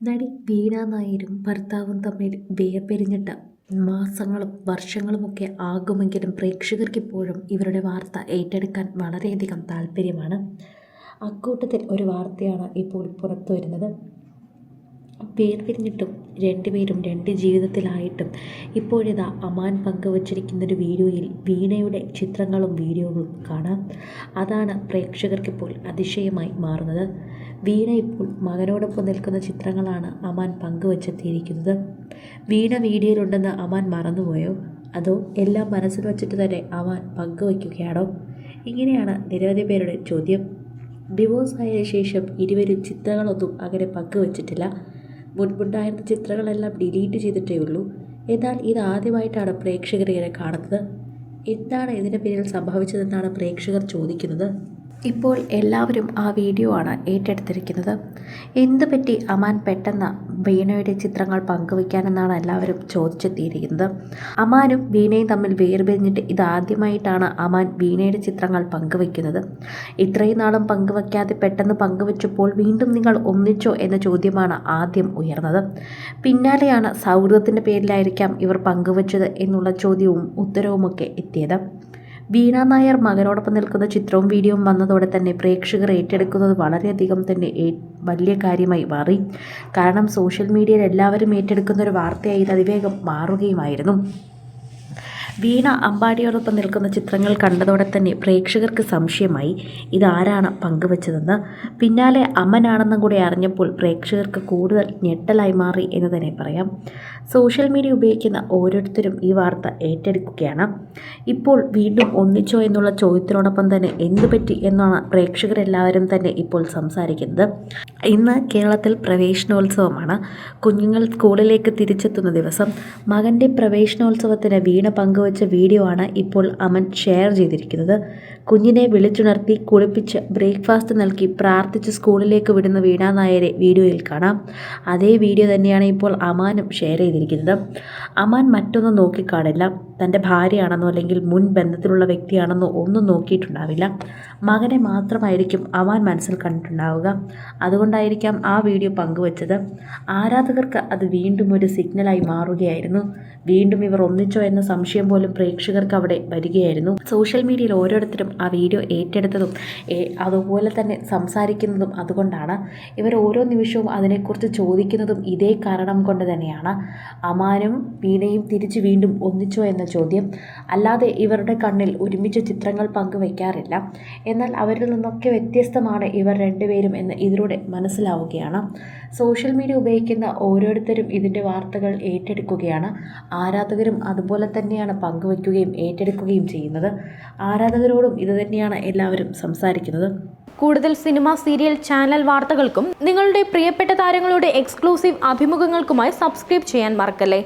നടി വീണ നായരും ഭർത്താവും തമ്മിൽ വേർപിരിഞ്ഞിട്ട് മാസങ്ങളും വർഷങ്ങളുമൊക്കെ ആകുമെങ്കിലും പ്രേക്ഷകർക്കിപ്പോഴും ഇവരുടെ വാർത്ത ഏറ്റെടുക്കാൻ വളരെയധികം താല്പര്യമാണ് അക്കൂട്ടത്തിൽ ഒരു വാർത്തയാണ് ഇപ്പോൾ പുറത്തു വരുന്നത് വേർപിരിഞ്ഞിട്ടും രണ്ടുപേരും രണ്ട് ജീവിതത്തിലായിട്ടും ഇപ്പോഴിതാ അമാൻ പങ്കുവച്ചിരിക്കുന്നൊരു വീഡിയോയിൽ വീണയുടെ ചിത്രങ്ങളും വീഡിയോകളും കാണാം. അതാണ് പ്രേക്ഷകർക്കിപ്പോൾ അതിശയമായി മാറുന്നത്. വീണ ഇപ്പോൾ മകനോടൊപ്പം നിൽക്കുന്ന ചിത്രങ്ങളാണ് അമാൻ പങ്കുവച്ചെത്തിയിരിക്കുന്നത്. വീണ വീഡിയോയിലുണ്ടെന്ന് അമാൻ മറന്നുപോയോ? അതോ എല്ലാം മനസ്സിൽ വച്ചിട്ട് തന്നെ അമാൻ പങ്കുവയ്ക്കുകയാണോ? ഇങ്ങനെയാണ് നിരവധി പേരുടെ ചോദ്യം. ഡിവോഴ്സ് ആയ ശേഷം ഇരുവരും ചിത്രങ്ങളൊന്നും അങ്ങനെ പങ്കുവച്ചിട്ടില്ല. മുൻപുണ്ടായിരുന്ന ചിത്രങ്ങളെല്ലാം ഡിലീറ്റ് ചെയ്തിട്ടേ ഉള്ളൂ. എന്നാൽ ഇതാദ്യമായിട്ടാണ് പ്രേക്ഷകർ ഇങ്ങനെ കാണുന്നത്. എന്താണ് ഇതിന് പിന്നിൽ സംഭവിച്ചതെന്നാണ് പ്രേക്ഷകർ ചോദിക്കുന്നത്? ഇപ്പോൾ എല്ലാവരും ആ വീഡിയോ ആണ് ഏറ്റെടുത്തിരിക്കുന്നത്. എന്ത് പറ്റി അമാൻ പെട്ടെന്ന് വീണയുടെ ചിത്രങ്ങൾ പങ്കുവയ്ക്കാനെന്നാണ് എല്ലാവരും ചോദിച്ചെത്തിയിരിക്കുന്നത്. അമാനും വീണയും തമ്മിൽ വേർപിരിഞ്ഞിട്ട് ഇതാദ്യമായിട്ടാണ് അമാൻ വീണയുടെ ചിത്രങ്ങൾ പങ്കുവയ്ക്കുന്നത്. ഇത്രയും നാളും പങ്കുവയ്ക്കാതെ പെട്ടെന്ന് പങ്കുവച്ചപ്പോൾ വീണ്ടും നിങ്ങൾ ഒന്നിച്ചോ എന്ന ചോദ്യമാണ് ആദ്യം ഉയർന്നത്. പിന്നാലെയാണ് സൗഹൃദത്തിന്റെ പേരിലായിരിക്കാം ഇവർ പങ്കുവച്ചത് എന്നുള്ള ചോദ്യവും ഉത്തരവുമൊക്കെ എത്തിയത്. വീണ നായർ മകനോടൊപ്പം നിൽക്കുന്ന ചിത്രവും വീഡിയോയും വന്നതോടെ തന്നെ പ്രേക്ഷകർ ഏറ്റെടുക്കുന്നത് വളരെയധികം തന്നെ വലിയ കാര്യമായി മാറി. കാരണം സോഷ്യൽ മീഡിയയിൽ എല്ലാവരും ഏറ്റെടുക്കുന്ന ഒരു വാർത്തയായി അതിവേഗം മാറുകയുമായിരുന്നു. വീണ അമ്പാടിയോടൊപ്പം നിൽക്കുന്ന ചിത്രങ്ങൾ കണ്ടതോടെ തന്നെ പ്രേക്ഷകർക്ക് സംശയമായി ഇതാരാണ് പങ്കുവച്ചതെന്ന്. പിന്നാലെ അമ്മനാണെന്നും കൂടി അറിഞ്ഞപ്പോൾ പ്രേക്ഷകർക്ക് കൂടുതൽ ഞെട്ടലായി മാറി എന്ന് തന്നെ പറയാം. സോഷ്യൽ മീഡിയ ഉപയോഗിക്കുന്ന ഓരോരുത്തരും ഈ വാർത്ത ഏറ്റെടുക്കുകയാണ്. ഇപ്പോൾ വീണ്ടും ഒന്നിച്ചോ എന്നുള്ള ചോദ്യത്തിനോടൊപ്പം തന്നെ എന്തു പറ്റി എന്നാണ് പ്രേക്ഷകരെല്ലാവരും തന്നെ ഇപ്പോൾ സംസാരിക്കുന്നത്. ഇന്ന് കേരളത്തിൽ പ്രവേശനോത്സവമാണ്. കുഞ്ഞുങ്ങൾ സ്കൂളിലേക്ക് തിരിച്ചെത്തുന്ന ദിവസം മകന്റെ പ്രവേശനോത്സവത്തിന് വീണ പങ്കുവച്ച വീഡിയോ ആണ് ഇപ്പോൾ അമൻ ഷെയർ ചെയ്തിരിക്കുന്നത്. കുഞ്ഞിനെ വിളിച്ചുണർത്തി കുളിപ്പിച്ച് ബ്രേക്ക്ഫാസ്റ്റ് നൽകി പ്രാർത്ഥിച്ച് സ്കൂളിലേക്ക് വിടുന്ന വീണ നായരെ വീഡിയോയിൽ കാണാം. അതേ വീഡിയോ തന്നെയാണ് ഇപ്പോൾ അമാനും ഷെയർ ചെയ്തിരിക്കുന്നത്. അമാൻ മറ്റൊന്നും നോക്കിക്കാണില്ല. തന്റെ ഭാര്യയാണെന്നോ അല്ലെങ്കിൽ മുൻ ബന്ധത്തിലുള്ള വ്യക്തിയാണെന്നോ ഒന്നും നോക്കിയിട്ടുണ്ടാവില്ല. മകനെ മാത്രമായിരിക്കും അവൻ മനസ്സിൽ കണ്ടിട്ടുണ്ടാവുക. അതുകൊണ്ടായിരിക്കാം ആ വീഡിയോ പങ്കുവച്ചത്. ആരാധകർക്ക് അത് വീണ്ടും ഒരു സിഗ്നലായി മാറുകയായിരുന്നു. വീണ്ടും ഇവർ ഒന്നിച്ചോ എന്ന സംശയം പോലും പ്രേക്ഷകർക്ക് അവിടെ വരികയായിരുന്നു. സോഷ്യൽ മീഡിയയിൽ ഓരോരുത്തരും ആ വീഡിയോ ഏറ്റെടുത്തതും അതുപോലെ തന്നെ സംസാരിക്കുന്നതും അതുകൊണ്ടാണ്. ഇവർ ഓരോ നിമിഷവും അതിനെക്കുറിച്ച് ചോദിക്കുന്നതും ഇതേ കാരണം കൊണ്ട് തന്നെയാണ്. അമാനും വീണയും തിരിച്ച് വീണ്ടും ഒന്നിച്ചോ ചോദ്യം. അല്ലാതെ ഇവരുടെ കണ്ണിൽ ഒരുമിച്ച് ചിത്രങ്ങൾ പങ്കുവയ്ക്കാറില്ല എന്നാൽ അവരിൽ നിന്നൊക്കെ വ്യത്യസ്തമാണ് ഇവർ രണ്ടുപേരും എന്ന് ഇതിലൂടെ മനസ്സിലാവുകയാണ്. സോഷ്യൽ മീഡിയ ഉപയോഗിക്കുന്ന ഓരോരുത്തരും ഇതിന്റെ വാർത്തകൾ ഏറ്റെടുക്കുകയാണ്. ആരാധകരും അതുപോലെ തന്നെയാണ് പങ്കുവയ്ക്കുകയും ഏറ്റെടുക്കുകയും ചെയ്യുന്നത്. ആരാധകരോടും ഇത് തന്നെയാണ് എല്ലാവരും സംസാരിക്കുന്നത്. കൂടുതൽ സിനിമ സീരിയൽ ചാനൽ വാർത്തകൾക്കും നിങ്ങളുടെ പ്രിയപ്പെട്ട താരങ്ങളുടെ എക്സ്ക്ലൂസീവ് അഭിമുഖങ്ങൾക്കുമായി സബ്സ്ക്രൈബ് ചെയ്യാൻ മറക്കല്ലേ?